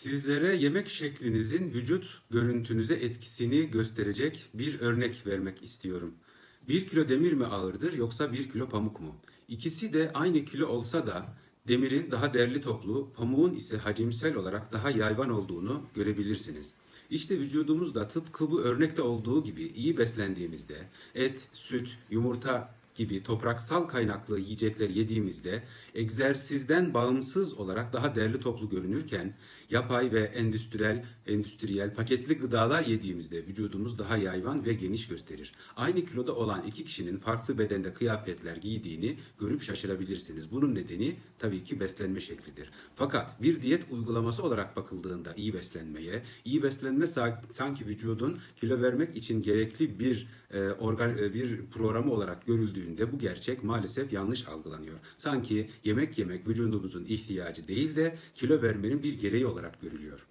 Sizlere yemek şeklinizin vücut görüntünüze etkisini gösterecek bir örnek vermek istiyorum. Bir kilo demir mi ağırdır yoksa bir kilo pamuk mu? İkisi de aynı kilo olsa da demirin daha derli toplu, pamuğun ise hacimsel olarak daha yayvan olduğunu görebilirsiniz. İşte vücudumuzda tıpkı bu örnekte olduğu gibi iyi beslendiğimizde et, süt, yumurta gibi topraksal kaynaklı yiyecekler yediğimizde egzersizden bağımsız olarak daha derli toplu görünürken yapay ve endüstriyel endüstriyel paketli gıdalar yediğimizde vücudumuz daha yayvan ve geniş gösterir. Aynı kiloda olan iki kişinin farklı bedende kıyafetler giydiğini görüp şaşırabilirsiniz. Bunun nedeni tabii ki beslenme şeklidir. Fakat bir diyet uygulaması olarak bakıldığında iyi beslenmeye, iyi beslenme sa- sanki vücudun kilo vermek için gerekli bir e, organ e, bir programı olarak görüldüğünde bu gerçek maalesef yanlış algılanıyor. Sanki yemek yemek vücudumuzun ihtiyacı değil de kilo vermenin bir gereği olarak görülüyor.